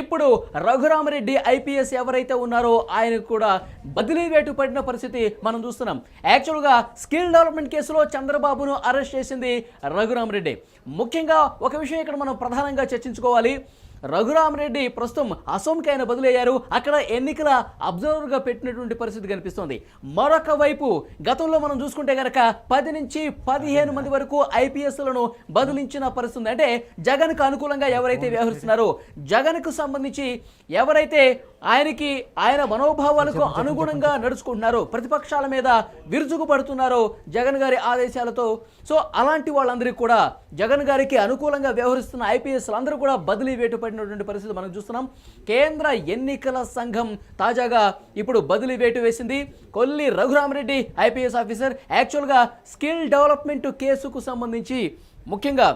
ఇప్పుడు రఘురామరెడ్డి ఐపీఎస్ ఎవరైతే ఉన్నారో ఆయనకు కూడా బదిలీ వేటు పడిన పరిస్థితి మనం చూస్తున్నాం. యాక్చువల్గా స్కిల్ డెవలప్మెంట్ కేసులో చంద్రబాబును అరెస్ట్ చేసింది రఘురామరెడ్డి. ముఖ్యంగా ఒక విషయం ఇక్కడ మనం ప్రధానంగా చర్చించుకోవాలి. రఘురామరెడ్డి ప్రస్తుతం అసోంకి ఆయన బదులయ్యారు. అక్కడ ఎన్నికల అబ్జర్వర్గా పెట్టినటువంటి పరిస్థితి కనిపిస్తోంది. మరొక వైపు గతంలో మనం చూసుకుంటే కనుక పది నుంచి పదిహేను మంది వరకు ఐపీఎస్లను బదిలించిన పరిస్థితి. ఉంది అంటే జగన్కు అనుకూలంగా ఎవరైతే వ్యవహరిస్తున్నారో జగన్కు సంబంధించి ఎవరైతే ఆయనకి ఆయన మనోభావాలకు అనుగుణంగా నడుచుకుంటున్నారో. ప్రతిపక్షాల మీద విరుచుకు పడుతున్నారో జగన్ గారి ఆదేశాలతో. సో అలాంటి వాళ్ళందరికీ కూడా జగన్ గారికి అనుకూలంగా వ్యవహరిస్తున్న ఐపీఎస్లు అందరూ కూడా బదిలీ వేటు పడినటువంటి పరిస్థితి మనం చూస్తున్నాం. కేంద్ర ఎన్నికల సంఘం తాజాగా ఇప్పుడు బదిలీ వేటు వేసింది. Kolli Raghurama Reddy IPS officer. యాక్చువల్గా స్కిల్ డెవలప్మెంట్ కేసుకు సంబంధించి ముఖ్యంగా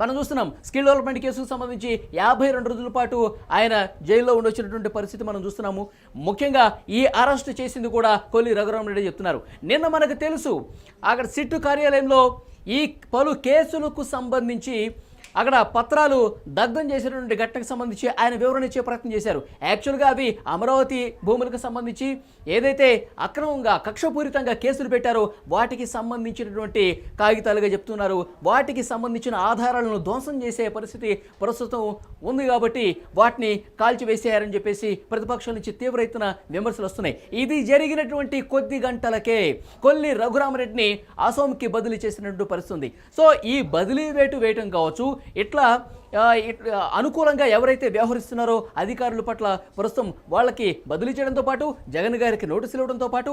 మనం చూస్తున్నాం స్కిల్ డెవలప్మెంట్ కేసుకు సంబంధించి యాభై రెండు రోజుల పాటు ఆయన జైల్లో ఉండొచ్చినటువంటి పరిస్థితి మనం చూస్తున్నాము. ముఖ్యంగా ఈ అరెస్ట్ చేసింది కూడా కొల్లి రఘురామరెడ్డి చెప్తున్నారు. నిన్న మనకు తెలుసు అక్కడ సిట్టు కార్యాలయంలో ఈ పలు కేసులకు సంబంధించి అక్కడ పత్రాలు దగ్ధం చేసినటువంటి ఘటనకు సంబంధించి ఆయన వివరణ ఇచ్చే ప్రయత్నం చేశారు. యాక్చువల్గా అవి అమరావతి భూములకు సంబంధించి ఏదైతే అక్రమంగా కక్షపూరితంగా కేసులు పెట్టారో వాటికి సంబంధించినటువంటి కాగితాలుగా చెప్తున్నారు. వాటికి సంబంధించిన ఆధారాలను ధ్వంసం చేసే పరిస్థితి ప్రస్తుతం ఉంది కాబట్టి వాటిని కాల్చివేసేయారని చెప్పేసి ప్రతిపక్షాల నుంచి తీవ్ర ఎత్తున విమర్శలు వస్తున్నాయి. ఇది జరిగినటువంటి కొద్ది గంటలకే కొల్లి రఘురామరెడ్డిని అసోంకి బదిలీ చేసినట్టు పరిస్థితి ఉంది. సో ఈ బదిలీ వేటు వేయటం కావచ్చు ఇట్లా అనుకూలంగా ఎవరైతే వ్యవహరిస్తున్నారో అధికారుల పట్ల ప్రస్తుతం వాళ్ళకి బదిలీ చేయడంతో పాటు జగన్ గారికి నోటీసులు ఇవ్వడంతో పాటు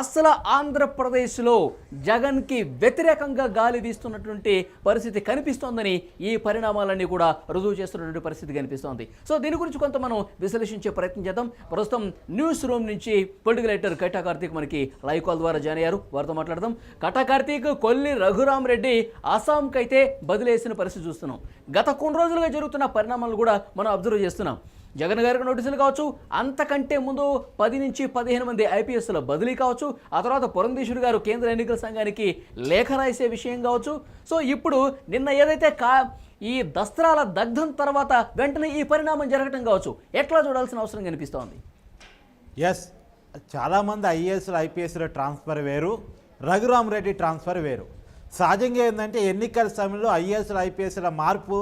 అసలు ఆంధ్రప్రదేశ్లో జగన్కి వ్యతిరేకంగా గాలి వీస్తున్నటువంటి పరిస్థితి కనిపిస్తోందని ఈ పరిణామాలన్నీ కూడా రుజువు చేస్తున్నటువంటి పరిస్థితి కనిపిస్తోంది. సో దీని గురించి కొంత మనం విశ్లేషించే ప్రయత్నం చేద్దాం. ప్రస్తుతం న్యూస్ రూమ్ నుంచి పొలిటికల్ ఎడిటర్ కట్టా కార్తీక్ మనకి లైవ్ కాల్ ద్వారా జాయిన్ అయ్యారు. వారితో మాట్లాడదాం. కటా కార్తీక్ కొల్లి రఘురామ్ రెడ్డి అస్సాంకైతే బదిలేసిన పరిస్థితి చూస్తున్నాం. గత కొన్ని రోజులుగా జరుగుతున్న పరిణామాలు కూడా మనం అబ్జర్వ్ చేస్తున్నాం. జగన్ గారికి నోటీసులు కావచ్చు అంతకంటే ముందు పది నుంచి పదిహేను మంది ఐపీఎస్ల బదిలీ కావచ్చు ఆ తర్వాత పురంధేశ్వరి గారు కేంద్ర ఎన్నికల సంఘానికి లేఖ రాసే విషయం కావచ్చు. సో ఇప్పుడు నిన్న ఏదైతే కా ఈ దస్త్రాల దగ్ధం తర్వాత వెంటనే ఈ పరిణామం జరగటం కావచ్చు ఎట్లా చూడాల్సిన అవసరం కనిపిస్తోంది? ఎస్ చాలామంది ఐఏఎస్లు ఐపీఎస్ల ట్రాన్స్ఫర్ వేరు రఘురామ్ రెడ్డి ట్రాన్స్ఫర్ వేరు. సహజంగా ఏంటంటే ఎన్నికల సమయంలో ఐఏఎస్ల ఐపీఎస్ల మార్పు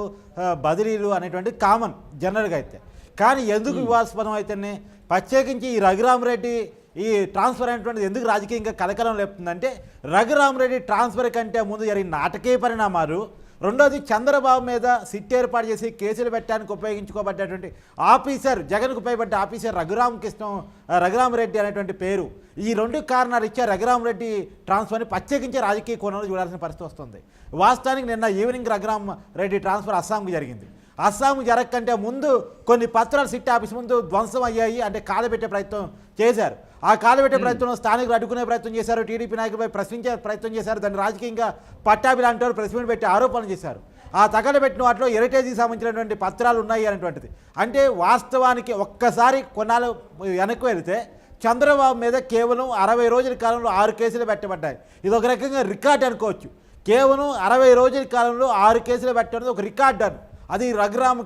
బదిలీలు అనేటువంటి కామన్ జనరల్గా అయితే. కానీ ఎందుకు వివాదాస్పదం అయితేనే ప్రత్యేకించి ఈ రఘురామ్ రెడ్డి ఈ ట్రాన్స్ఫర్ అనేటువంటిది ఎందుకు రాజకీయంగా కలకలం లేపుతుందంటే రఘురామ్ రెడ్డి ట్రాన్స్ఫర్ కంటే ముందు జరిగిన నాటకీయ పరిణామాలు రెండోది చంద్రబాబు మీద సిట్ ఏర్పాటు చేసి కేసులు పెట్టడానికి ఉపయోగించుకోబడ్డటువంటి ఆఫీసర్ జగన్కు ఉపయోగపడ్డ ఆఫీసర్ రఘురామ్ కృష్ణ రఘురామరెడ్డి అనేటువంటి పేరు. ఈ రెండు కారణాలు ఇచ్చే రఘురామ్ రెడ్డి ట్రాన్స్ఫర్ని ప్రత్యేకించి రాజకీయ కోణంలో చూడాల్సిన పరిస్థితి వస్తుంది. వాస్తవానికి నిన్న ఈవినింగ్ రఘురామ్ రెడ్డి ట్రాన్స్ఫర్ అస్సాంకు జరిగింది. అస్సాం జరగకంటే ముందు కొన్ని పత్రాలు సిట్ ఆఫీస్ ముందు ధ్వంసం అయ్యాయి అంటే కాదబెట్టే ప్రయత్నం చేశారు. ఆ కాలబెట్టే ప్రయత్నం స్థానికులు అడ్డుకునే ప్రయత్నం చేశారు టీడీపీ నాయకులపై ప్రశ్నించే ప్రయత్నం చేశారు దాన్ని రాజకీయంగా పట్టాభి లాంటి వారు ప్రెస్ మీట్ పెట్టి ఆరోపణలు చేశారు. ఆ తగలబెట్టిన వాటిలో హెరిటేజ్కి సంబంధించినటువంటి పత్రాలు ఉన్నాయి అనేటువంటిది. అంటే వాస్తవానికి ఒక్కసారి కొన్నాళ్ళు వెనక్కి వెళితే చంద్రబాబు మీద కేవలం అరవై రోజుల కాలంలో ఆరు కేసులు పెట్టబడ్డాయి. ఇది ఒక రకంగా రికార్డ్ అనుకోవచ్చు. కేవలం అరవై రోజుల కాలంలో ఆరు కేసులు పెట్టడం ఒక రికార్డ్ అని. అది రఘురామ్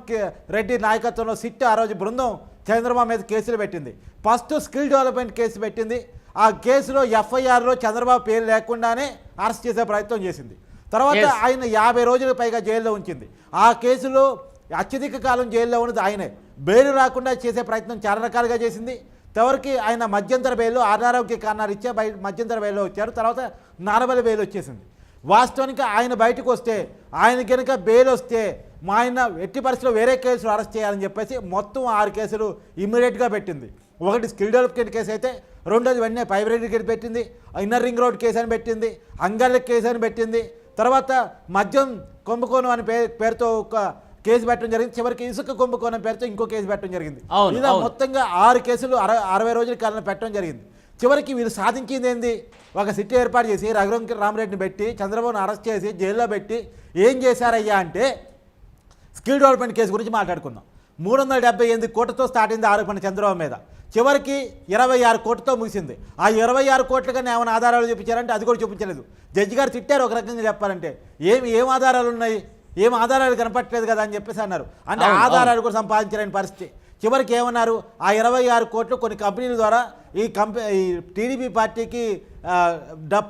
రెడ్డి నాయకత్వంలో సిట్ ఆ రోజు బృందం చంద్రబాబు మీద కేసులు పెట్టింది. ఫస్ట్ స్కిల్ డెవలప్మెంట్ కేసు పెట్టింది. ఆ కేసులో ఎఫ్ఐఆర్లో చంద్రబాబు పేరు లేకుండానే అరెస్ట్ చేసే ప్రయత్నం చేసింది. తర్వాత. ఆయన యాభై రోజుల పైగా జైల్లో ఉంచింది. ఆ కేసులో అత్యధిక కాలం జైల్లో ఉన్నది ఆయనే. బెయిల్ రాకుండా చేసే ప్రయత్నం చాలా రకాలుగా చేసింది. చివరికి ఆయన మధ్యంతర బెయిల్లో అనారోగ్య కారణాలు ఇచ్చే బయ మధ్యంతర బెయిల్లో వచ్చారు. తర్వాత నార్మల్ బెయిల్ వచ్చేసింది. వాస్తవానికి ఆయన బయటకు వస్తే ఆయన కనుక బెయిల్ వస్తే మా ఆయన ఎట్టి పరిస్థితుల్లో వేరే కేసులు అరెస్ట్ చేయాలని చెప్పేసి మొత్తం ఆరు కేసులు ఇమ్మీడియట్గా పెట్టింది. ఒకటి స్కిల్ డెవలప్మెంట్ కేసు అయితే రెండోది వెంటనే పైబరేట్ కేసు పెట్టింది ఇన్నర్ రింగ్ రోడ్ కేసు అని పెట్టింది అంగళ్ళ కేసు అని పెట్టింది. తర్వాత మద్యం కుంభకోణం అని పేరుతో ఒక కేసు పెట్టడం జరిగింది. చివరికి ఇసుక కుంభకోణం పేరుతో ఇంకో కేసు పెట్టడం జరిగింది. ఇలా. మొత్తంగా ఆరు కేసులు అర అరవై రోజుల కాలంలో పెట్టడం జరిగింది. చివరికి వీళ్ళు సాధించింది ఏంది? ఒక సిట్ ఏర్పాటు చేసి రఘురం రామరెడ్డిని పెట్టి చంద్రబాబును అరెస్ట్ చేసి జైల్లో పెట్టి ఏం చేశారయ్యా అంటే స్కిల్ డెవలప్మెంట్ కేసు గురించి మాట్లాడుకుందాం. మూడు వందల డెబ్బై ఎనిమిది కోట్లతో స్టార్ట్ అయింది ఆరోపణ చంద్రబాబు మీద. చివరికి ఇరవై ఆరు కోట్లతో ముగిసింది. ఆ ఇరవై ఆరు కోట్ల కన్నా ఏమైనా ఆధారాలు చూపించారంటే అది కూడా చూపించలేదు. జడ్జి గారు తిట్టారు ఒక రకంగా చెప్పాలంటే. ఏమి ఏం ఆధారాలు ఉన్నాయి? ఏం ఆధారాలు కనపట్టలేదు కదా అని చెప్పేసి అన్నారు. అంటే ఆధారాలు కూడా సంపాదించలేని పరిస్థితి. చివరికి ఏమన్నారు? ఆ ఇరవై ఆరు కోట్లు కొన్ని కంపెనీల ద్వారా ఈ కంపెనీ ఈ టీడీపీ పార్టీకి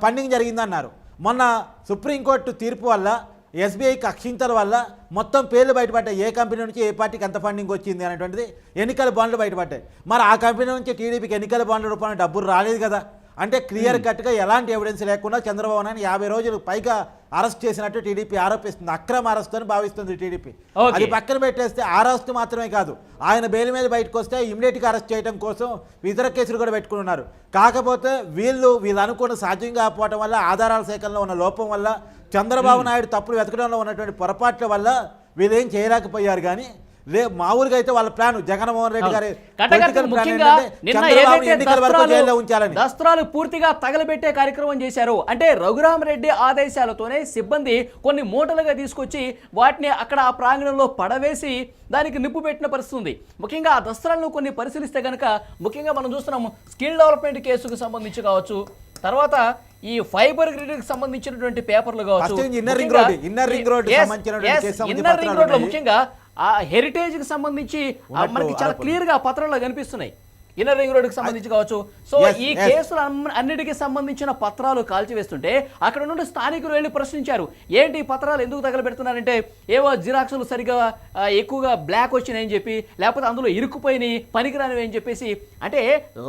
ఫండింగ్ జరిగిందన్నారు. మొన్న సుప్రీంకోర్టు తీర్పు వల్ల ఎస్బీఐకి అక్షింతల వల్ల మొత్తం పేర్లు బయటపడ్డాయి. ఏ కంపెనీ నుంచి ఏ పార్టీకి ఎంత ఫండింగ్ వచ్చింది అనేటువంటిది ఎన్నికల బాండ్లు బయటపడ్డాయి. మరి ఆ కంపెనీ నుంచి టీడీపీకి ఎన్నికల బాండ్ల రూపంలో డబ్బులు రాలేదు కదా. అంటే క్లియర్ కట్గా ఎలాంటి ఎవిడెన్స్ లేకుండా చంద్రబాబు నాయుడు యాభై రోజులు పైగా అరెస్ట్ చేసినట్టు టీడీపీ ఆరోపిస్తుంది. అక్రమ అరెస్ట్ అని భావిస్తుంది టీడీపీ. అది పక్కన పెట్టేస్తే అరెస్ట్ మాత్రమే కాదు ఆయన బెయిల్ మీద బయటకు వస్తే ఇమీడియట్గా అరెస్ట్ చేయడం కోసం ఇతర కేసులు కూడా పెట్టుకుని ఉన్నారు కాకపోతే వీళ్ళు వీళ్ళు అనుకున్న సాధ్యం కాకపోవడం వల్ల ఆధారాల సేకరణలో ఉన్న లోపం వల్ల చంద్రబాబు నాయుడు తప్పులు వెతకడంలో ఉన్నటువంటి పొరపాట్ల వల్ల వీళ్ళు చేయలేకపోయారు కానీ రే మామూలుగా అయితే వాళ్ళ ప్లాన్ జగన్మోహన్ రెడ్డి గారి ఉంచాలని. దస్త్రాలు దస్త్రాలు పూర్తిగా తగలబెట్టే కార్యక్రమం చేశారు అంటే రఘురామరెడ్డి ఆదేశాలతోనే సిబ్బంది కొన్ని మూటలుగా తీసుకొచ్చి వాటిని అక్కడ ఆ ప్రాంగణంలో పడవేసి దానికి నిప్పు పెట్టిన పరిస్థితి ఉంది. ముఖ్యంగా ఆ దస్త్రాలను కొన్ని పరిశీలిస్తే కనుక ముఖ్యంగా మనం చూస్తున్నాం స్కిల్ డెవలప్మెంట్ కేసుకు సంబంధించి కావచ్చు. తర్వాత ఈ ఫైబర్ గ్రిడ్కి సంబంధించినటువంటి పేపర్లు కావచ్చు Yes, సంబంధించినటువంటి yes, కేసు సంబంధించిన inner ring పత్రాలు road లో. ముఖ్యంగా ఆ హెరిటేజ్కి సంబంధించి మనకి చాలా. క్లియర్గా పత్రాల్లో కనిపిస్తున్నాయి ఇన్నర్ రింగ్ రోడ్కి సంబంధించి కావచ్చు సో ఈ. కేసులు అన్ని- అన్నిటికీ సంబంధించిన పత్రాలు కాల్చివేస్తుంటే అక్కడ నుండి స్థానికులు వెళ్ళి ప్రశ్నించారు ఏంటి ఈ పత్రాలు ఎందుకు తగలబెడుతున్నారంటే ఏవో జిరాక్సులు సరిగా ఎక్కువగా బ్లాక్ వచ్చినాయని చెప్పి లేకపోతే అందులో ఇరుక్కుపోయినాయి పనికిరానివి అని చెప్పేసి అంటే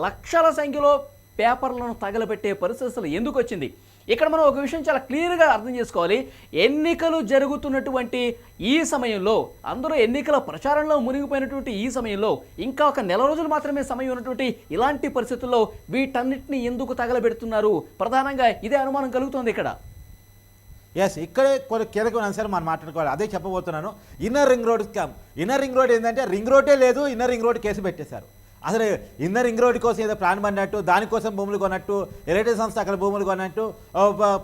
లక్షల సంఖ్యలో పేపర్లను తగలబెట్టే పరిస్థితి అసలు ఎందుకు వచ్చింది? ఇక్కడ మనం ఒక విషయం చాలా క్లియర్గా అర్థం చేసుకోవాలి. ఎన్నికలు జరుగుతున్నటువంటి ఈ సమయంలో అందరూ ఎన్నికల ప్రచారంలో మునిగిపోయినటువంటి ఈ సమయంలో ఇంకా ఒక నెల రోజులు మాత్రమే సమయం ఉన్నటువంటి ఇలాంటి పరిస్థితుల్లో వీటన్నిటిని ఎందుకు తగలబెడుతున్నారు? ప్రధానంగా ఇదే అనుమానం కలుగుతోంది ఇక్కడ. ఎస్ ఇక్కడే కొన్ని కీలకమైన అంశాలు మనం మాట్లాడుకోవాలి. అదే చెప్పబోతున్నాను. Inner ring road scam inner ring road ఏంటంటే రింగ్ రోడ్డే లేదు ఇన్నర్ రింగ్ రోడ్ కేసు పెట్టేశారు. అసలు ఇన్నర్ రింగ్ రోడ్ కోసం ఏదో ప్లాన్ పడినట్టు దానికోసం భూములు కొన్నట్టు ఎలక్ట్రిక్ సంస్థ అక్కడ భూములు కొన్నట్టు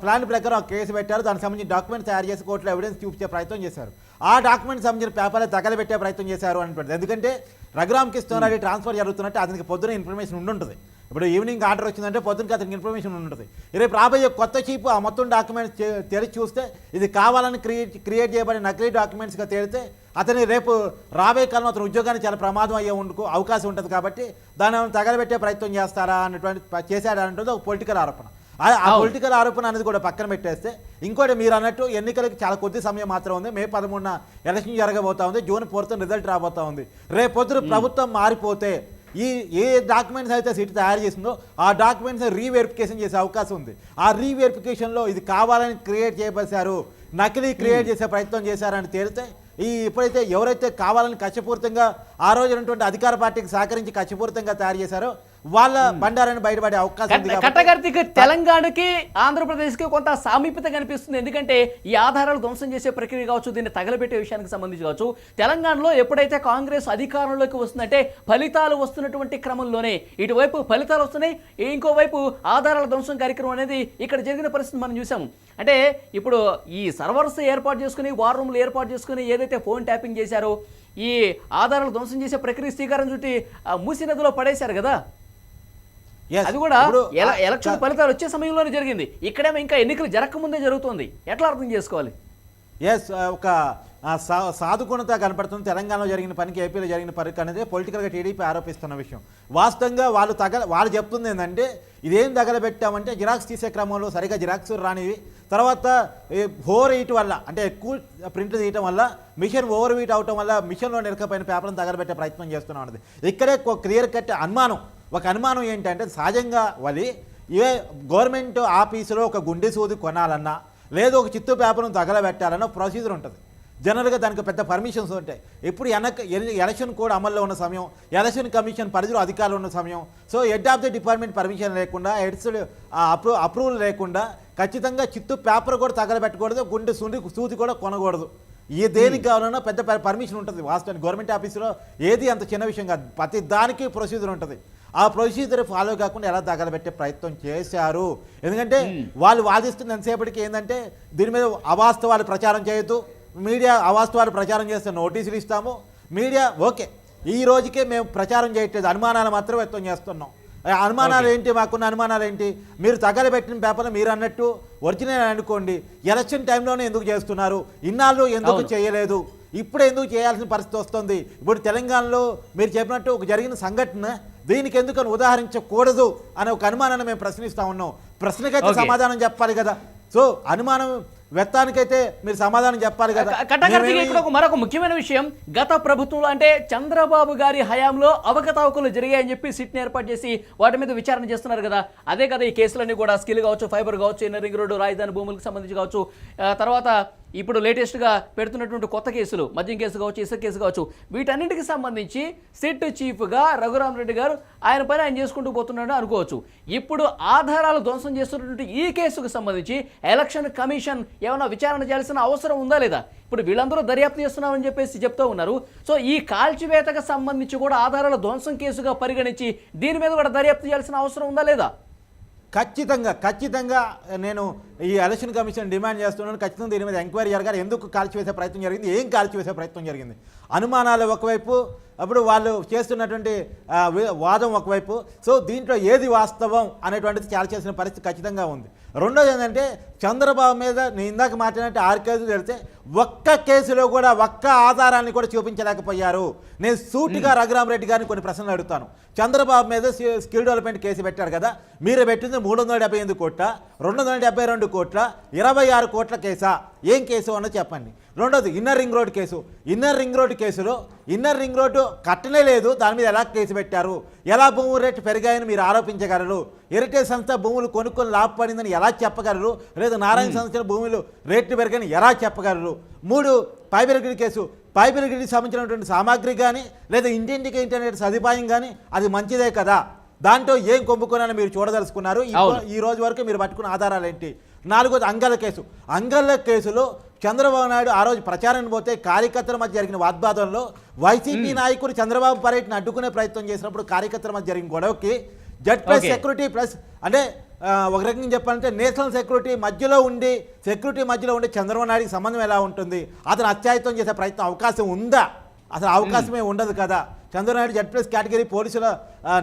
ప్లాన్ ప్రకారం ఒక కేసు పెట్టారు దానికి సంబంధించిన డాక్యుమెంట్స్ తయారు చేసి కోర్టులో ఎవిడెన్స్ చూపించే ప్రయత్నం చేశారు. ఆ డాక్యుమెంట్ సంబంధించిన పేపర్లు తగలబెట్టే ప్రయత్నం చేశారు అన్నట్టు ఎందుకంటే రఘురామ్ కిష్టోనారెడ్డి ట్రాన్స్ఫర్ జరుగుతున్నట్టు అతనికి పొద్దున ఇన్ఫర్మేషన్ ఉండుంటుంది. ఇప్పుడు ఈవినింగ్ ఆర్డర్ వచ్చిందంటే పొద్దునకి అతనికి ఇన్ఫర్మేషన్ ఉంటుంది. రేపు రాబోయే కొత్త చీప్ ఆ మొత్తం డాక్యుమెంట్స్ తెరిచి చూస్తే ఇది కావాలని క్రియేట్ క్రియేట్ చేయబడిన నకిలీ డాక్యుమెంట్స్గా తేలితే అతని రేపు రాబోయే కాలంలో అతని ఉద్యోగానికి చాలా ప్రమాదం అయ్యే ఉండుకు అవకాశం ఉంటుంది కాబట్టి దాన్ని తగలబెట్టే ప్రయత్నం చేస్తారా అన్నటువంటి చేశాడా అన్నది ఒక పొలిటికల్ ఆరోపణ. ఆ-. పొలిటికల్ ఆరోపణ అనేది కూడా పక్కన పెట్టేస్తే ఇంకోటి మీరు అన్నట్టు ఎన్నికలకి చాలా కొద్ది సమయం మాత్రం ఉంది. మే పదమూడున ఎలక్షన్ జరగబోతా ఉంది. జూన్ ఫోర్త్ రిజల్ట్ రాబోతా ఉంది. రేపు పొద్దున ప్రభుత్వం మారిపోతే ఈ ఏ డాక్యుమెంట్స్ అయితే సిటీ తయారు చేసిందో ఆ డాక్యుమెంట్స్ రీవెరిఫికేషన్ చేసే అవకాశం ఉంది. ఆ రీవెరిఫికేషన్లో ఇది కావాలని క్రియేట్ చేయబడిశారు నకిలీ క్రియేట్ చేసే ప్రయత్నం చేశారని తేలితే ఈ ఎప్పుడైతే ఎవరైతే కావాలని కక్షపూరితంగా ఆ రోజు ఉన్నటువంటి అధికార పార్టీకి సహకరించి కక్షపూరితంగా తయారు చేశారో వాళ్ళ బండారాన్ని బయటపడే అవకాశం కట్టగర్తికి తెలంగాణకి ఆంధ్రప్రదేశ్కి కొంత సామీప్యత కనిపిస్తుంది. ఎందుకంటే ఈ ఆధారాలు ధ్వంసం చేసే ప్రక్రియ కావచ్చు దీన్ని తగలబెట్టే విషయానికి సంబంధించి కావచ్చు. తెలంగాణలో ఎప్పుడైతే కాంగ్రెస్ అధికారంలోకి వస్తుందంటే ఫలితాలు వస్తున్నటువంటి క్రమంలోనే ఇటువైపు ఫలితాలు వస్తున్నాయి ఇంకోవైపు ఆధారాల ధ్వంసం కార్యక్రమం అనేది ఇక్కడ జరిగిన పరిస్థితి మనం చూసాము అంటే ఇప్పుడు ఈ సర్వర్స్ ఏర్పాటు చేసుకుని వార్ రూమ్లు ఏర్పాటు చేసుకుని ఏదైతే ఫోన్ ట్యాపింగ్ చేశారో ఈ ఆధారాలు ధ్వంసం చేసే ప్రక్రియ శ్రీకారం చుట్టి మూసీ నదిలో పడేశారు కదా. అది కూడా ఎలక్షన్ ఫలితాలు వచ్చే సమయంలోనే జరిగింది. ఇక్కడేమో ఇంకా ఎన్నికలు జరగకముందే జరుగుతుంది. ఎట్లా అర్థం చేసుకోవాలి? ఎస్ ఒక ఆ, సా- సాధుగుణత కనపడుతుంది. తెలంగాణలో జరిగిన పనికి ఏపీలో జరిగిన పనికి అనేది పొలిటికల్గా టీడీపీ ఆరోపిస్తున్న విషయం. వాస్తవంగా వాళ్ళు తగల వాళ్ళు చెప్తుంది ఏంటంటే ఇదేం తగలబెట్టామంటే జిరాక్స్ తీసే క్రమంలో సరిగా జిరాక్స్ రానివి. తర్వాత ఓవర్ హీట్ వల్ల అంటే ఎక్కువ ప్రింట్ తీయటం వల్ల మిషన్ ఓవర్ హీట్ అవటం వల్ల మిషన్లో నిరకపోయిన పేపర్లను తగలబెట్టే ప్రయత్నం చేస్తున్నాం అన్నది. ఇక్కడే క్లియర్ కట్ అనుమానం. ఒక అనుమానం ఏంటంటే సహజంగా వలి ఇవే గవర్నమెంట్ ఆఫీసులో ఒక గుండె సూది కొనాలన్నా లేదు ఒక చిత్తు పేపర్ను తగలబెట్టాలన్న ప్రొసీజర్ ఉంటుంది. జనరల్గా దానికి పెద్ద పర్మిషన్స్ ఉంటాయి. ఇప్పుడు ఎల- ఎలక్షన్ కూడా అమల్లో ఉన్న సమయం ఎలక్షన్ కమిషన్ పరిధిలో అధికారులు ఉన్న సమయం. So head of the department permission లేకుండా హెడ్స్ అప్రూ అప్రూవల్ లేకుండా ఖచ్చితంగా చిత్తు పేపర్ కూడా తగలబెట్టకూడదు గుండె సూది సూది కూడా కొనకూడదు. ఏ దేనికి కావాలన్నా పెద్ద పర్మిషన్ ఉంటుంది. వాస్తవానికి గవర్నమెంట్ ఆఫీసులో ఏది అంత చిన్న విషయం కాదు. ప్రతి దానికి ప్రొసీజర్ ఉంటుంది. ఆ ప్రొసీజర్ ఫాలో కాకుండా ఎలా తగలబెట్టే ప్రయత్నం చేశారు? ఎందుకంటే వాళ్ళు వాదిస్తున్న ఎంతసేపటికి ఏంటంటే దీని మీద అవాస్తవాలు ప్రచారం చేయొద్దు. మీడియా అవాస్తవాలు ప్రచారం చేస్తే నోటీసులు ఇస్తాము. Media okay. ఈ రోజుకే మేము ప్రచారం చేయట్లేదు. అనుమానాలు మాత్రం వ్యక్తం చేస్తున్నాం. అనుమానాలు ఏంటి? మాకున్న అనుమానాలు ఏంటి? మీరు తగలబెట్టిన పేపర్లు మీరు అన్నట్టు ఒరిజినల్ అనుకోండి. ఎలక్షన్ టైంలోనే ఎందుకు చేస్తున్నారు? ఇన్నాళ్ళు ఎందుకు. చేయలేదు? ఇప్పుడు ఎందుకు చేయాల్సిన పరిస్థితి వస్తుంది? ఇప్పుడు తెలంగాణలో మీరు చెప్పినట్టు ఒక జరిగిన సంఘటన దీనికి ఎందుకు అని ఉదాహరించకూడదు అనే ఒక అనుమానాన్ని మేము ప్రశ్నిస్తా ఉన్నాం. ప్రశ్నకైతే. సమాధానం చెప్పాలి కదా. సో అనుమానం వ్యక్తానికైతే మీరు సమాధానం చెప్పాలి కదా. కట్టకర్తిగా మేమేమి- ఇక్కడ ఒక మరొక ముఖ్యమైన విషయం. గత ప్రభుత్వంలో అంటే చంద్రబాబు గారి హయాంలో అవకతవకలు జరిగాయని చెప్పి సిట్ని ఏర్పాటు చేసి వాటి మీద విచారణ చేస్తున్నారు కదా. అదే కదా ఈ కేసులన్నీ కూడా స్కిల్ కావచ్చు ఫైబర్ కావచ్చు ఇన్నర్ రింగ్ రోడ్డు రాజధాని భూములకు సంబంధించి కావచ్చు. తర్వాత ఇప్పుడు లేటెస్ట్గా పెడుతున్నటువంటి కొత్త కేసులు మద్యం కేసు కావచ్చు ఇసుక కేసు కావచ్చు వీటన్నిటికి సంబంధించి సిట్ చీఫ్గా రఘురామ్ రెడ్డి గారు ఆయన పని ఆయన చేసుకుంటూ పోతున్నాడు అనుకోవచ్చు. ఇప్పుడు ఆధారాలు ధ్వంసం చేస్తున్నటువంటి ఈ కేసుకు సంబంధించి ఎలక్షన్ కమిషన్ ఏమైనా విచారణ చేయాల్సిన అవసరం ఉందా లేదా? ఇప్పుడు వీళ్ళందరూ దర్యాప్తు చేస్తున్నామని చెప్పేసి చెప్తూ ఉన్నారు. సో ఈ కాల్చివేతకు సంబంధించి కూడా ఆధారాల ధ్వంసం కేసుగా పరిగణించి దీని మీద కూడా దర్యాప్తు చేయాల్సిన అవసరం ఉందా లేదా? ఖచ్చితంగా ఖచ్చితంగా నేను ఈ ఎలక్షన్ కమిషన్ డిమాండ్ చేస్తున్నాను ఖచ్చితంగా దీని మీద ఎంక్వైరీ జరగాలి. ఎందుకు కాల్చివేసే ప్రయత్నం జరిగింది? ఏం కాల్చివేసే ప్రయత్నం జరిగింది? అనుమానాలు ఒకవైపు అప్పుడు వాళ్ళు చేస్తున్నటువంటి వాదం ఒకవైపు. సో దీంట్లో ఏది వాస్తవం అనేటువంటిది చాలా చేసిన పరిస్థితి ఖచ్చితంగా ఉంది. రెండోది ఏంటంటే చంద్రబాబు మీద నేను ఇందాక మాట్లాడినట్టు ఆరు కేసులు తెలిస్తే ఒక్క కేసులో కూడా ఒక్క ఆధారాన్ని కూడా చూపించలేకపోయారు. నేను సూటిగా రఘురామరెడ్డి గారిని కొన్ని ప్రశ్నలు అడుగుతాను. చంద్రబాబు మీద స్కిల్ డెవలప్మెంట్ కేసు పెట్టారు కదా. మీరు పెట్టింది మూడు వందల డెబ్బై ఎనిమిది కోట్ల రెండు వందల డెబ్బై రెండు కోట్ల ఇరవై ఆరు కోట్ల కేసా? ఏం కేసు అన్నది చెప్పండి. రెండోది inner ring road case. Inner ring road కేసులో ఇన్నర్ రింగ్ రోడ్డు కట్టనే లేదు దాని మీద ఎలా కేసు పెట్టారు? ఎలా భూముల రేటు పెరిగాయని మీరు ఆరోపించగలరు? హెరిటేజ్ సంస్థ భూములు కొనుక్కొని లాభపడిందని ఎలా చెప్పగలరు? లేదా నారాయణ సంస్థల భూములు రేట్లు పెరిగాయని ఎలా చెప్పగలరు? మూడు పైబెరగిరి కేసు. పైబెరగిరికి సంబంధించినటువంటి సామాగ్రి కానీ లేదా ఇంటింటికి ఇంటర్నెట్ సదుపాయం కానీ అది మంచిదే కదా. దాంట్లో ఏం కొమ్ముకున్నానని మీరు చూడదలుచుకున్నారు. ఈ రోజు వరకు మీరు పట్టుకున్న ఆధారాలు ఏంటి నాలుగోది అంగళ్ళ కేసు. అంగళ్ళ కేసులో చంద్రబాబు నాయుడు ఆ రోజు ప్రచారానికి పోతే కార్యకర్తల మధ్య జరిగిన వాగ్వాదంలో వైసీపీ నాయకుడు చంద్రబాబు పర్యటన అడ్డుకునే ప్రయత్నం చేసినప్పుడు కార్యకర్తల మధ్య జరిగిన గొడవకి జడ్ ప్లస్. సెక్యూరిటీ ప్లస్ అంటే ఒక రకంగా చెప్పాలంటే నేషనల్ సెక్యూరిటీ మధ్యలో ఉండి సెక్యూరిటీ మధ్యలో ఉండి చంద్రబాబు నాయుడికి సంబంధం ఎలా ఉంటుంది? అతను అత్యాయత్వం చేసే ప్రయత్నం అవకాశం ఉందా? అసలు అవకాశమే ఉండదు కదా. Chandrababu Naidu Z plus category పోలీసుల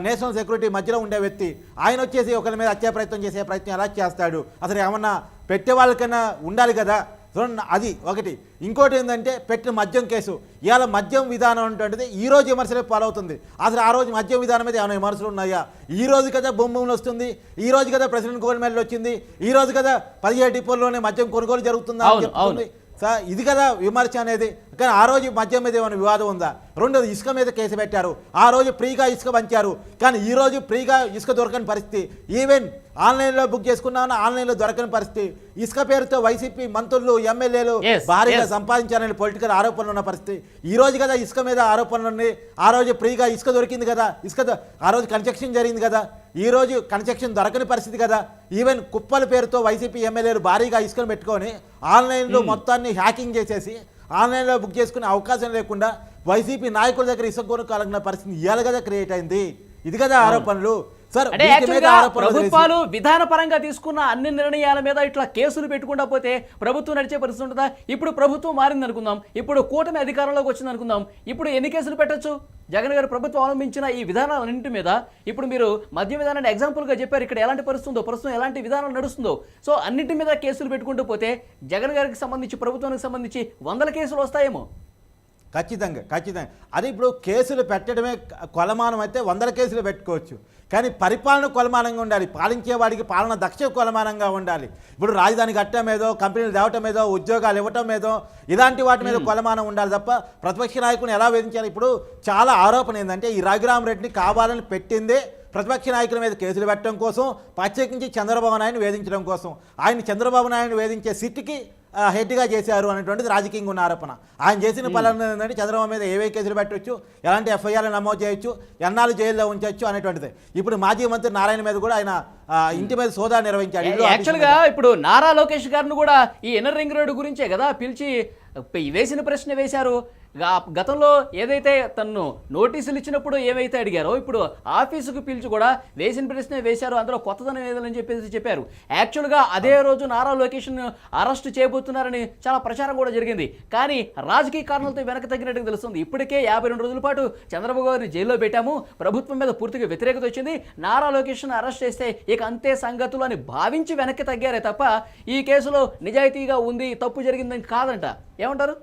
నేషనల్ సెక్యూరిటీ మధ్యలో ఉండే వ్యక్తి. ఆయన వచ్చేసి ఒకరి మీద హత్యా ప్రయత్నం చేసే ప్రయత్నం ఎలా చేస్తాడు? అసలు ఏమన్నా పెట్టే వాళ్ళకన్నా ఉండాలి కదా? చూడండి అది ఒకటి. ఇంకోటి ఏంటంటే పెట్టిన మద్యం కేసు. ఇవాళ మద్యం విధానం అనేటువంటిది ఈ రోజు విమర్శలే పాలవుతుంది. అసలు ఆ రోజు మద్యం విధానం మీద ఏమైనా విమర్శలు ఉన్నాయా? ఈ రోజు కదా బొమ్మలు వస్తుంది. ఈ రోజు కదా ప్రెసిడెంట్ గోల్డ్ మెడల్ వచ్చింది. ఈ రోజు కదా పదిహేడు డిపోల్లోనే మద్యం కొనుగోలు జరుగుతుందా అని అవును, చెప్తుంది. సార్ ఇది కదా విమర్శ అనేది. కానీ ఆ రోజు మద్యం మీద ఏమైనా వివాదం ఉందా? రెండోది ఇసుక మీద కేసు పెట్టారు. ఆ రోజు ఫ్రీగా ఇసుక పంచారు. కానీ ఈ రోజు ఫ్రీగా ఇసుక దొరకని పరిస్థితి. ఈవెన్ ఆన్లైన్లో బుక్ చేసుకున్నాను ఆన్లైన్లో దొరకని పరిస్థితి. ఇసుక పేరుతో వైసీపీ మంత్రులు ఎమ్మెల్యేలు భారీగా. సంపాదించారని పొలిటికల్ ఆరోపణలు ఉన్న పరిస్థితి. ఈ రోజు కదా ఇసుక మీద ఆరోపణలు ఉన్నాయి. ఆ రోజు ఫ్రీగా ఇసుక దొరికింది కదా. ఇసుక ఆ రోజు కన్స్ట్రక్షన్ జరిగింది కదా. ఈ రోజు కన్స్ట్రక్షన్ దొరకని పరిస్థితి కదా. ఈవెన్ కుప్పల పేరుతో వైసీపీ ఎమ్మెల్యేలు భారీగా ఇసుకను పెట్టుకొని ఆన్లైన్లో మొత్తాన్ని హ్యాకింగ్ చేసేసి ఆన్లైన్లో బుక్ చేసుకునే అవకాశం లేకుండా వైసీపీ నాయకుల దగ్గర ఇసుక కొనుక్కోవాలన్న పరిస్థితి ఇవాళ కదా క్రియేట్ అయింది. ఇది కదా ఆరోపణలు. అంటే యాక్చువల్గా ప్రభుత్వాలు విధానపరంగా తీసుకున్న అన్ని నిర్ణయాల మీద ఇట్లా కేసులు పెట్టుకుంటా పోతే ప్రభుత్వం నడిచే పరిస్థితి ఉంటుందా? ఇప్పుడు ప్రభుత్వం మారింది అనుకుందాం. ఇప్పుడు కూటమి అధికారంలోకి వచ్చింది అనుకుందాం. ఇప్పుడు ఎన్ని కేసులు పెట్టొచ్చు? జగన్ గారు ప్రభుత్వం అవలంబించిన ఈ విధానాలన్నింటి మీద ఇప్పుడు మీరు మద్య విధానాన్ని ఎగ్జాంపుల్గా చెప్పారు. ఇక్కడ ఎలాంటి పరిస్థితి ఉందో ప్రస్తుతం ఎలాంటి విధానం నడుస్తుందో. సో అన్నింటి మీద కేసులు పెట్టుకుంటూ పోతే జగన్ గారికి సంబంధించి ప్రభుత్వానికి సంబంధించి వందల కేసులు వస్తాయేమో. ఖచ్చితంగా ఖచ్చితంగా. అది ఇప్పుడు కేసులు పెట్టడమే కొలమానం అయితే వందల కేసులు పెట్టుకోవచ్చు. కానీ పరిపాలన కొలమానంగా ఉండాలి. పాలించే వాడికి పాలన దక్ష కొలమానంగా ఉండాలి. ఇప్పుడు రాజధాని కట్టడం మీదో కంపెనీలు తేవటం మీదో ఉద్యోగాలు ఇవ్వటం మీదో ఇలాంటి వాటి మీద కొలమానం ఉండాలి తప్ప ప్రతిపక్ష నాయకుని ఎలా వేధించాలి? ఇప్పుడు చాలా ఆరోపణ ఏంటంటే ఈ రఘురామరెడ్డిని కావాలని పెట్టిందే ప్రతిపక్ష నాయకుల మీద కేసులు పెట్టడం కోసం ప్రత్యేకించి చంద్రబాబు నాయుడు వేధించడం కోసం. ఆయన చంద్రబాబు నాయుడు వేధించే సిట్కి హెడ్గా చేశారు అనేటువంటిది రాజకీయంగా ఉన్న ఆరోపణ. ఆయన చేసిన పనులు ఏంటంటే చంద్రబాబు మీద ఏవే కేసులు పెట్టవచ్చు ఎలాంటి ఎఫ్ఐఆర్లు నమోదు చేయొచ్చు ఎన్నాళ్ళు జైల్లో ఉంచవచ్చు అనేటువంటిది. ఇప్పుడు మాజీ మంత్రి నారాయణ మీద కూడా ఆయన ఇంటి మీద సోదా నిర్వహించాడు యాక్చువల్గా ఇప్పుడు నారా లోకేష్ గారిని కూడా ఈ ఇన్నర్ రింగ్ రోడ్ గురించే కదా పిలిచి వేసిన ప్రశ్న వేశారు. గతంలో ఏదైతే తను నోటీసులు ఇచ్చినప్పుడు ఏమైతే అడిగారో ఇప్పుడు ఆఫీసుకు పిలిచి కూడా వేసిన ప్రశ్నే వేశారు అందులో కొత్తదనం ఏదని చెప్పేసి చెప్పారు. యాక్చువల్గా అదే రోజు నారా లొకేషన్ అరెస్ట్ చేయబోతున్నారని చాలా ప్రచారం కూడా జరిగింది. కానీ రాజకీయ కారణాలతో వెనక తగ్గినట్టుగా తెలుస్తుంది. ఇప్పటికే యాభై రెండు రోజుల పాటు చంద్రబాబు గారిని జైల్లో పెట్టాము. ప్రభుత్వం మీద పూర్తిగా వ్యతిరేకత వచ్చింది. నారా లొకేషన్ అరెస్ట్ చేస్తే ఇక అంతే సంగతులు అని భావించి వెనక్కి తగ్గారే తప్ప ఈ కేసులో నిజాయితీగా ఉంది తప్పు జరిగిందని కాదంట. ఏమంటారు?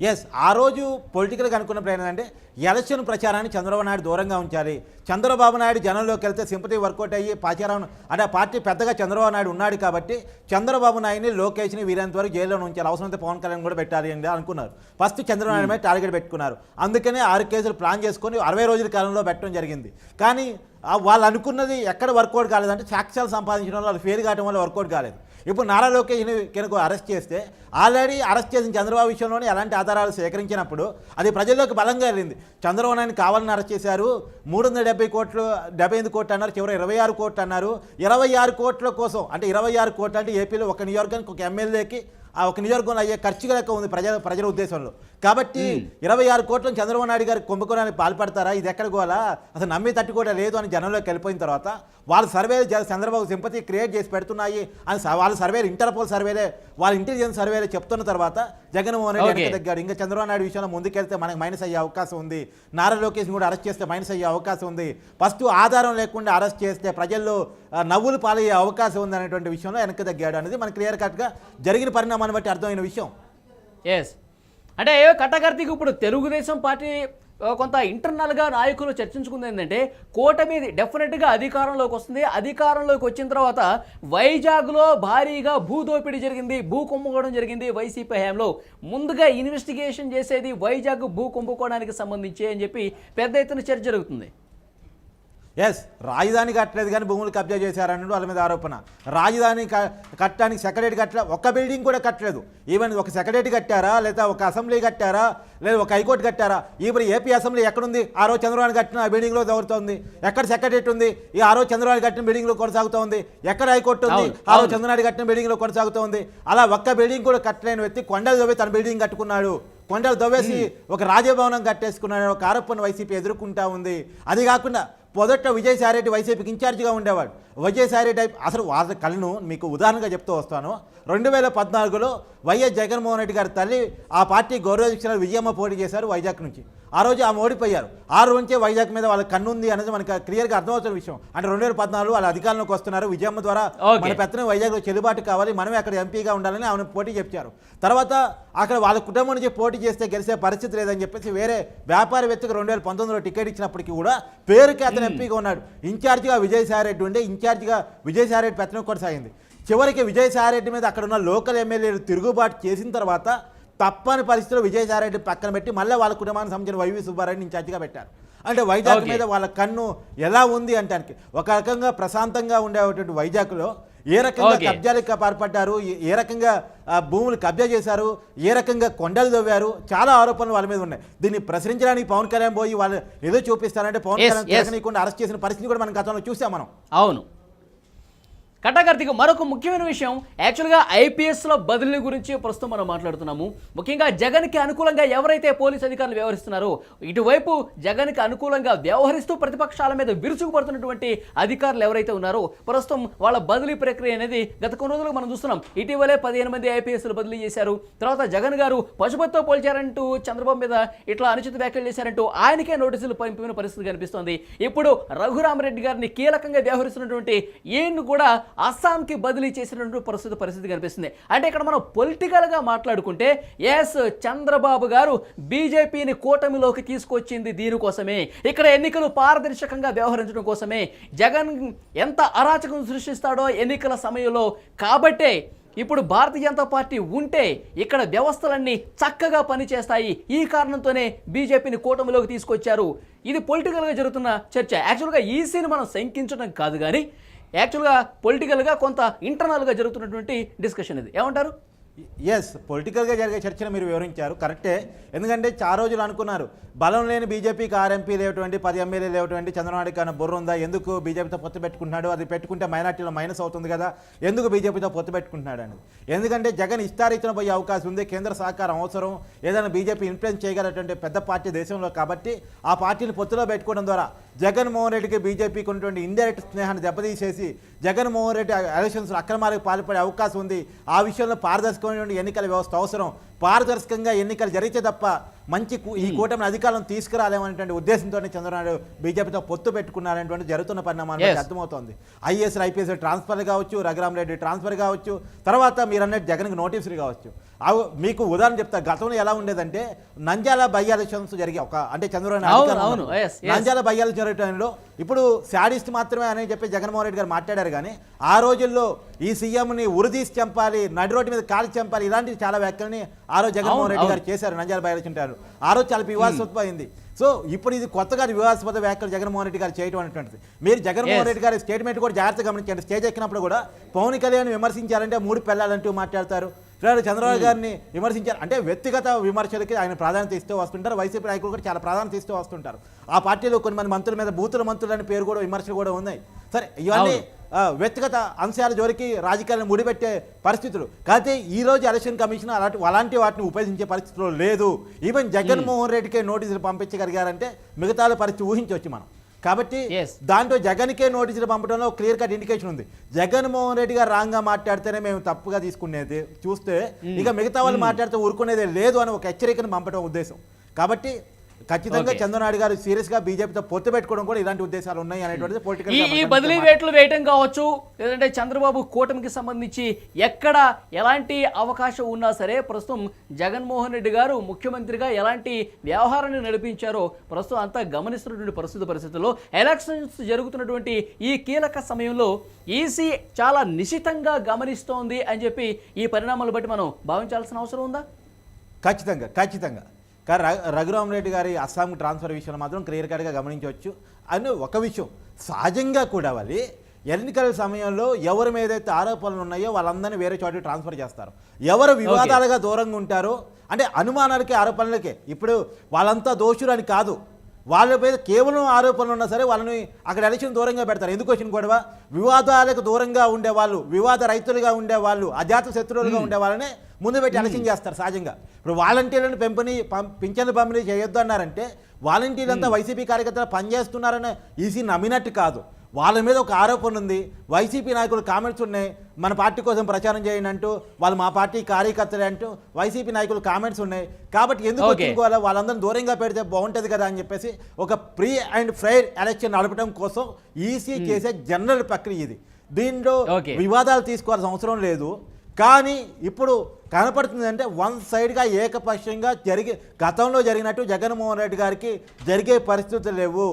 ఎస్ ఆ రోజు పొలిటికల్గా అనుకున్నప్పుడు ఏంటంటే ఎలక్షన్ ప్రచారాన్ని చంద్రబాబు నాయుడు దూరంగా ఉంచాలి. చంద్రబాబు నాయుడు జనంలోకి వెళ్తే సింపతి వర్కౌట్ అయ్యి ప్రచారం అంటే పార్టీ పెద్దగా చంద్రబాబు నాయుడు ఉన్నాడు కాబట్టి చంద్రబాబు నాయుడిని లోకేష్ని వీరంత వరకు జైల్లో ఉంచాలి. అవసరమైతే పవన్ కళ్యాణ్ కూడా పెట్టాలి అని అనుకున్నారు. ఫస్ట్ చంద్రబాబు నాయుడు మీద టార్గెట్ పెట్టుకున్నారు. అందుకనే ఆరు కేసులు ప్లాన్ చేసుకొని అరవై రోజుల కాలంలో పెట్టడం జరిగింది. కానీ వాళ్ళు అనుకున్నది ఎక్కడ వర్కౌట్ కాలేదంటే సాక్ష్యాలు సంపాదించడం వల్ల వాళ్ళు ఫెయిల్ కావడం వల్ల వర్కౌట్ కాలేదు. ఇప్పుడు నారా లోకేష్ కనుక అరెస్ట్ చేస్తే ఆల్రెడీ అరెస్ట్ చేసిన చంద్రబాబు విషయంలోనే ఎలాంటి ఆధారాలు సేకరించినప్పుడు అది ప్రజల్లోకి బలంగా వెళ్ళింది. చంద్రబాబు నాయుడు కావాలని అరెస్ట్ చేశారు. మూడు వందల డెబ్బై కోట్లు డెబ్బై ఎనిమిది కోట్లు అన్నారు. చివరి ఇరవై ఆరు కోట్లు అన్నారు. ఇరవై ఆరు కోట్ల కోసం అంటే ఇరవై ఆరు కోట్లు అంటే ఏపీలో ఒక నియోజకానికి ఒక ఎమ్మెల్యేకి ఆ ఒక నియోజకవర్గంలో అయ్యే ఖర్చుగా లెక్క ఉంది ప్రజల ప్రజల ఉద్దేశంలో. కాబట్టి ఇరవై ఆరు కోట్లను చంద్రబాబు నాయుడు గారు కుంభకోణానికి పాల్పడతారా? ఇది ఎక్కడ గోలా? అసలు నమ్మి తట్టు కూడా లేదు అని జనంలోకి వెళ్ళిపోయిన తర్వాత వాళ్ళ సర్వేలు జ- చంద్రబాబు సింపతి క్రియేట్ చేసి పెడుతున్నాయి అని వాళ్ళ సర్వేలు ఇంటర్పోల్ సర్వేలే వాళ్ళ ఇంటెలిజెన్స్ సర్వేలే చెప్తున్న తర్వాత జగన్మోహన్ రెడ్డి. వెనక్కి తగ్గాడు ఇంకా చంద్రబాబు నాయుడు విషయంలో ముందుకెళ్తే మనకి మైనస్ అయ్యే అవకాశం ఉంది. నారా లోకేష్ కూడా అరెస్ట్ చేస్తే మైనస్ అయ్యే అవకాశం ఉంది. ఫస్ట్ ఆధారం లేకుండా అరెస్ట్ చేస్తే ప్రజల్లో నవ్వులు పాలయ్యే అవకాశం ఉంది అనేటువంటి విషయంలో వెనక్కి తగ్గాడు అనేది మనకి క్లియర్ కట్గా జరిగిన పరిణామాన్ని బట్టి అర్థమైన విషయం. ఎస్ అంటే కట్టకర్తికి ఇప్పుడు తెలుగుదేశం పార్టీ కొంత ఇంటర్నల్గా నాయకులు చర్చించుకుంది ఏంటంటే కూటమి డెఫినెట్గా అధికారంలోకి వస్తుంది. అధికారంలోకి వచ్చిన తర్వాత వైజాగ్లో భారీగా భూదోపిడీ జరిగింది భూ కుంభకోణం జరిగింది వైసీపీ హయాంలో. ముందుగా ఇన్వెస్టిగేషన్ చేసేది వైజాగ్ భూ కుంభకోణానికి సంబంధించి అని చెప్పి పెద్ద ఎత్తున చర్చ జరుగుతుంది. ఎస్ రాజధాని కట్టలేదు కానీ భూములు కబ్జా చేశారన్నాడు వాళ్ళ మీద ఆరోపణ. రాజధాని కట్టడానికి సెక్రటరీ కట్టలే ఒక్క బిల్డింగ్ కూడా కట్టలేదు. ఈవెన్ ఒక సెక్రటరీ కట్టారా లేదా ఒక అసెంబ్లీ కట్టారా లేదా ఒక హైకోర్టు కట్టారా? ఇప్పుడు ఏపీ అసెంబ్లీ ఎక్కడుంది? ఆ రోజు చంద్రబాబు కట్టిన ఆ బిల్డింగ్లో దొరుకుతుంది ఎక్కడ సెక్రటరీ ఉంది? ఈ ఆ రోజు చంద్రబాబు కట్టిన బిల్డింగ్లో కొనసాగుతోంది. ఎక్కడ హైకోర్టు ఉంది? ఆ రోజు అవును. చంద్రనాయుడు కట్టిన బిల్డింగ్లో కొనసాగుతోంది. అలా ఒక్క బిల్డింగ్ కూడా కట్టలేని వ్యక్తి కొండలు దవ్వి తన బిల్డింగ్ కట్టుకున్నాడు. కొండలు దవ్వేసి ఒక రాజభవనం కట్టేసుకున్నాడు. ఒక ఆరోపణ వైసీపీ ఎదుర్కొంటా ఉంది. అది కాకుండా మొదట విజయసాయిరెడ్డి వైసీపీకి ఇన్ఛార్జిగా ఉండేవాడు. విజయసాయిరెడ్డి అసలు వాళ్ళ కళ్ళను మీకు ఉదాహరణగా చెప్తూ వస్తాను. రెండు వేల పద్నాలుగులో వైఎస్ జగన్మోహన్ రెడ్డి గారి తల్లి ఆ పార్టీ గౌరవ గౌరవదీక్షణ విజయమ్మ పోటీ చేశారు వైజాగ్ నుంచి. ఆ రోజు ఆమె ఓడిపోయారు. ఆ రోజు నుంచే వైజాగ్ మీద వాళ్ళ కన్ను ఉంది అనేది మనకి క్లియర్గా అర్థమవుతున్న విషయం. అంటే రెండు వేల పద్నాలుగు వాళ్ళ అధికారంలోకి వస్తున్నారు. విజయమ్మ ద్వారా. మన పెత్తనం వైజాగ్లో చెల్లుబాటు కావాలి. మనమే అక్కడ ఎంపీగా ఉండాలని ఆమెను పోటీ చెప్పారు. తర్వాత అక్కడ వాళ్ళ కుటుంబం నుంచి పోటీ చేస్తే గెలిచే పరిస్థితి లేదని చెప్పేసి వేరే వ్యాపారవేత్తకు రెండు వేల పంతొమ్మిదిలో టికెట్ ఇచ్చినప్పటికీ కూడా పేరుకి అతను ఎంపీగా ఉన్నాడు. ఇన్ఛార్జిగా విజయసాయిరెడ్డి ఉండే ఇన్ఛార్జిగా విజయసాయిరెడ్డి పెత్తనం కొనసాగింది చివరికి విజయసాయిరెడ్డి మీద అక్కడ ఉన్న లోకల్ ఎమ్మెల్యేలు తిరుగుబాటు చేసిన తర్వాత తప్పని పరిస్థితిలో విజయసాయిరెడ్డి పక్కన పెట్టి మళ్ళీ వాళ్ళ కుటుంబానికి సంబంధించిన వైవి సుబ్బారెడ్డిని ఇన్ఛార్జిగా పెట్టారు. అంటే వైజాగ్. మీద వాళ్ళ కన్ను ఎలా ఉంది అంటానికి. ఒక రకంగా ప్రశాంతంగా ఉండేటువంటి వైజాగ్లో ఏ రకంగా. కబ్జాలకు పాల్పడ్డారు ఏ- రకంగా భూములు కబ్జా చేశారు ఏ రకంగా కొండలు తవ్వారు చాలా ఆరోపణలు వాళ్ళ మీద ఉన్నాయి. దీన్ని ప్రశ్నించడానికి పవన్ కళ్యాణ్ పోయి వాళ్ళు ఏదో చూపిస్తారంటే పవన్ కళ్యాణ్ అరెస్ట్ చేసిన పరిస్థితి కూడా మనం గతంలో చూసాం మనం. అవును. కటాకర్తికి మరొక ముఖ్యమైన విషయం యాక్చువల్గా ఐపీఎస్లో బదిలీ గురించి ప్రస్తుతం మనం మాట్లాడుతున్నాము. ముఖ్యంగా జగన్కి అనుకూలంగా ఎవరైతే పోలీస్ అధికారులు వ్యవహరిస్తున్నారో ఇటువైపు జగన్కి అనుకూలంగా వ్యవహరిస్తూ ప్రతిపక్షాల మీద విరుచుకుపడుతున్నటువంటి అధికారులు ఎవరైతే ఉన్నారో ప్రస్తుతం వాళ్ళ బదిలీ ప్రక్రియ అనేది గత కొన్ని రోజులు మనం చూస్తున్నాం. ఇటీవలే పదిహేను మంది ఐపీఎస్లు బదిలీ చేశారు. తర్వాత జగన్ గారు పశుపతితో పోల్చారంటూ చంద్రబాబు మీద ఇట్లా అనుచిత వ్యాఖ్యలు చేశారంటూ ఆయనకే నోటీసులు పంపిన పరిస్థితి కనిపిస్తోంది. ఇప్పుడు రఘురామరెడ్డి గారిని కీలకంగా వ్యవహరిస్తున్నటువంటి ఈయన్ను కూడా అస్సాంకి బదిలీ చేసినటువంటి ప్రస్తుత పరిస్థితి కనిపిస్తుంది. అంటే ఇక్కడ మనం పొలిటికల్గా మాట్లాడుకుంటే ఎస్ చంద్రబాబు గారు బీజేపీని కూటమిలోకి తీసుకొచ్చింది దీనికోసమే. ఇక్కడ ఎన్నికలు పారదర్శకంగా వ్యవహరించడం కోసమే. జగన్ ఎంత అరాచకం సృష్టిస్తాడో ఎన్నికల సమయంలో. కాబట్టే ఇప్పుడు భారతీయ జనతా పార్టీ ఉంటే ఇక్కడ వ్యవస్థలన్నీ చక్కగా పనిచేస్తాయి. ఈ కారణంతోనే బీజేపీని కూటమిలోకి తీసుకొచ్చారు. ఇది పొలిటికల్గా జరుగుతున్న చర్చ. యాక్చువల్గా ఈసీని మనం శంకించడం కాదు కానీ యాక్చువల్గా పొలిటికల్గా కొంత ఇంటర్నల్గా జరుగుతున్నటువంటి డిస్కషన్ ఇది. ఏమంటారు? ఎస్ పొలిటికల్గా జరిగే చర్చను మీరు వివరించారు. కరెక్టే ఎందుకంటే చాలా రోజులు అనుకున్నారు. బలం లేని బీజేపీకి ఆర్ఎంపీ లేవటువంటి పది ఎమ్మెల్యే లేవటువంటి చంద్రబాబు కానీ బుర్ర ఉందా ఎందుకు బీజేపీతో పొత్తు పెట్టుకుంటున్నాడు? అది పెట్టుకుంటే మైనార్టీలో మైనస్ అవుతుంది కదా. ఎందుకు బీజేపీతో పొత్తు పెట్టుకుంటున్నాడు అని. ఎందుకంటే జగన్ ఇష్టారీతిన పోయే అవకాశం ఉంది. కేంద్ర సహకారం అవసరం. ఏదైనా బీజేపీ ఇన్ఫ్లుయెన్స్ చేయగలటువంటి పెద్ద పార్టీ దేశంలో కాబట్టి ఆ పార్టీని పొత్తులో పెట్టుకోవడం ద్వారా జగన్మోహన్ రెడ్డికి బీజేపీకి ఉన్నటువంటి ఇండైరెక్ట్ స్నేహాన్ని దెబ్బతీసేసి జగన్మోహన్ రెడ్డి ఎలక్షన్స్ అక్రమాలకు పాల్పడే అవకాశం ఉంది. ఆ విషయంలో పారదర్శకమైనటువంటి ఎన్నికల వ్యవస్థ అవసరం. పారదర్శకంగా ఎన్నికలు జరిగితే తప్ప మంచి ఈ కూటమిని అధికారం తీసుకురాలేమనేటువంటి ఉద్దేశంతో చంద్రబాబు పొత్తుతో పొత్తు పెట్టుకున్నారనేటువంటి జరుగుతున్న పరిణామాలు అర్థమవుతోంది. ఐఏఎస్ ఐపీఎస్ ట్రాన్స్ఫర్ కావచ్చు రఘురామ్ రెడ్డి ట్రాన్స్ఫర్ కావచ్చు తర్వాత మీరు అన్నట్టు జగన్కి నోటీసులు కావచ్చు. అవి మీకు ఉదాహరణ చెప్తా గతంలో ఎలా ఉండేదంటే నంజాల బై ఎలక్షన్స్ జరిగే ఒక అంటే చంద్రబాబు. నంద్యాల బయ్యాలు టైంలో ఇప్పుడు శాడిస్ట్ మాత్రమే అని చెప్పి జగన్మోహన్ రెడ్డి గారు మాట్లాడారు కానీ ఆ రోజుల్లో ఈ సీఎంని ఉరిదీసి చంపాలి నడి రోడ్డు మీద కాల్చి చంపాలి ఇలాంటి చాలా వ్యాఖ్యలని ఆ రోజు జగన్మోహన్ రెడ్డి గారు. చేశారు నంద్యాల బై ఎలక్షన్ టైంలో ఆ రోజు చాలా వివాదాస్పదమైంది సో ఇప్పుడు ఇది కొత్తగా వివాదాస్పద వ్యాఖ్యలు జగన్మోహన్ రెడ్డి గారు చేయడం అనేటువంటిది. మీరు జగన్మోహన్. రెడ్డి గారి స్టేట్మెంట్ కూడా జాగ్రత్తగా గమనించండి. స్టేజ్ ఎక్కినప్పుడు కూడా పవన్ కళ్యాణ్ విమర్శించారంటే మూడు పిల్లలంటూ మాట్లాడతారు. తర్వాత చంద్రబాబు గారిని విమర్శించారు. అంటే వ్యక్తిగత విమర్శలకి ఆయన ప్రాధాన్యత ఇస్తూ వస్తుంటారు. వైసీపీ నాయకులు కూడా చాలా ప్రాధాన్యత ఇస్తూ వస్తుంటారు. ఆ పార్టీలో కొన్ని మంది మంత్రుల మీద బూతుల మంత్రులు అనే పేరు కూడా విమర్శలు కూడా ఉన్నాయి. సరే ఇవన్నీ వ్యక్తిగత అంశాల జోలికి రాజకీయాలను ముడిపెట్టే పరిస్థితులు. కాకపోతే ఈ రోజు ఎలక్షన్ కమిషన్ అలాంటి అలాంటి వాటిని ఉపయోగించే పరిస్థితిలో లేదు. ఈవెన్ జగన్మోహన్ రెడ్డికే నోటీసులు పంపించగలిగారంటే మిగతా పరిస్థితి ఊహించవచ్చు మనం. కాబట్టి. దాంట్లో జగన్కే నోటీసులు పంపడంలో క్లియర్ కట్ ఇండికేషన్ ఉంది. జగన్మోహన్ రెడ్డి గారు రాంగ్గా మాట్లాడితేనే మేము తప్పుగా తీసుకునేది. చూస్తే ఇక మిగతా వాళ్ళు మాట్లాడితే ఊరుకునేదే లేదు అని ఒక హెచ్చరికను పంపడం ఉద్దేశం. కాబట్టి ఖచ్చితంగా. చంద్రనాయుడు గారు సీరియస్గా బీజేపీతో పొత్తు పెట్టుకోవడం కూడా ఇలాంటి ఉద్దేశాలు ఉన్నాయి అనేటువంటిది పొలిటికల్ ఈ బదిలీ వేట్లు వేయటం కావచ్చు లేదంటే చంద్రబాబు కూటమికి సంబంధించి ఎక్కడ ఎలాంటి అవకాశం ఉన్నా సరే ప్రస్తుతం జగన్మోహన్ రెడ్డి గారు ముఖ్యమంత్రిగా ఎలాంటి వ్యవహారాన్ని నడిపించారో ప్రస్తుతం అంతా గమనిస్తున్నటువంటి పరిస్థితి పరిస్థితుల్లో ఎలక్షన్స్ జరుగుతున్నటువంటి ఈ కీలక సమయంలో ఈసీ చాలా నిశితంగా గమనిస్తోంది అని చెప్పి ఈ పరిణామాలు బట్టి మనం భావించాల్సిన అవసరం ఉందా? ఖచ్చితంగా ఖచ్చితంగా. కానీ రఘురామ్ రెడ్డి గారి అస్సాం ట్రాన్స్ఫర్ విషయంలో మాత్రం క్లియర్ కట్గా గమనించవచ్చు. అని ఒక విషయం సహజంగా కూడా వాళ్ళు ఎన్నికల సమయంలో ఎవరి మీద అయితే ఆరోపణలు ఉన్నాయో వాళ్ళందరినీ వేరే చోటికి ట్రాన్స్ఫర్ చేస్తారు. ఎవరు వివాదాలుగా దూరంగా ఉంటారో అంటే అనుమానాలకి ఆరోపణలకే ఇప్పుడు వాళ్ళంతా దోషులు అని కాదు. వాళ్ళ మీద కేవలం ఆరోపణలు ఉన్నా సరే వాళ్ళని అక్కడ ఎలక్షన్ దూరంగా పెడతారు. ఎందుకు వచ్చిన గొడవ? వివాదాలకు దూరంగా ఉండే వాళ్ళు వివాద రైతులుగా ఉండే వాళ్ళు అజాత శత్రువులుగా ఉండే వాళ్ళనే ముందు పెట్టి ఎలక్షన్ చేస్తారు సహజంగా. ఇప్పుడు వాలంటీర్లను పెంపని పం- పింఛన్లు పంపిణీ చేయొద్దు అన్నారంటే వాలంటీర్లు అంతా వైసీపీ కార్యకర్తలు పనిచేస్తున్నారని ఈసీ నమ్మినట్టు కాదు. వాళ్ళ మీద ఒక ఆరోపణ ఉంది. వైసీపీ నాయకులు కామెంట్స్ ఉన్నాయి. మన పార్టీ కోసం ప్రచారం చేయండి అంటూ వాళ్ళు మా పార్టీ కార్యకర్తలే అంటూ వైసీపీ నాయకులు కామెంట్స్ ఉన్నాయి. కాబట్టి ఎందుకు. వచ్చిన వాళ్ళందరినీ దూరంగా పెడితే బాగుంటుంది కదా అని చెప్పేసి ఒక ప్రీ అండ్ ఫ్రైర్ ఎలక్షన్ నడపడం కోసం ఈసీ చేసే జనరల్ ప్రక్రియ ఇది. దీంట్లో. వివాదాలు తీసుకోవాల్సిన అవసరం లేదు. కానీ ఇప్పుడు కనపడుతుంది అంటే వన్ సైడ్గా ఏకపక్షంగా జరిగే గతంలో జరిగినట్టు జగన్మోహన్ రెడ్డి గారికి జరిగే పరిస్థితులు లేవు.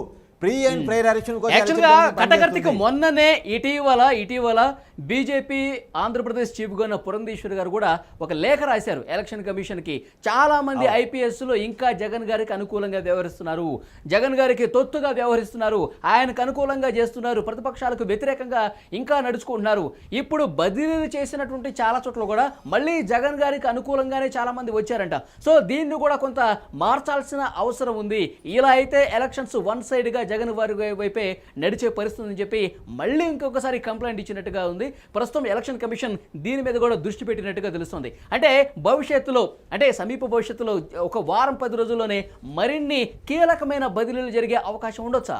ప్రీ అండ్ ఎలక్షన్ కోసం యాక్చువల్గా కటకర్తిక. మొన్ననే ఇటీవల ఇటీవల BJP Andhra Pradesh chief governor Purandeshwar గారు కూడా ఒక లేఖ రాశారు ఎలక్షన్ కమిషన్కి. చాలా మంది ఐపీఎస్లు ఇంకా జగన్ గారికి అనుకూలంగా వ్యవహరిస్తున్నారు. జగన్ గారికి తొత్తుగా వ్యవహరిస్తున్నారు. ఆయనకు అనుకూలంగా చేస్తున్నారు. ప్రతిపక్షాలకు వ్యతిరేకంగా ఇంకా నడుచుకుంటున్నారు. ఇప్పుడు బదిలీలు చేసినటువంటి చాలా చోట్ల కూడా మళ్ళీ జగన్ గారికి అనుకూలంగానే చాలా మంది వచ్చారంట. సో దీన్ని కూడా కొంత మార్చాల్సిన అవసరం ఉంది. ఇలా అయితే ఎలక్షన్స్ వన్ సైడ్గా జగన్ వారి వైపే నడిచే పరిస్థితి అని చెప్పి మళ్ళీ ఇంకొకసారి కంప్లైంట్ ఇచ్చినట్టుగా ఉంది. ప్రస్తుతం ఎలక్షన్ కమిషన్ దీని మీద కూడా దృష్టి పెట్టినట్టుగా తెలుస్తుంది. అంటే భవిష్యత్తులో అంటే సమీప భవిష్యత్తులో ఒక వారం పది రోజుల్లోనే మరిన్ని కీలకమైన బదిలీలు జరిగే అవకాశం ఉండొచ్చా?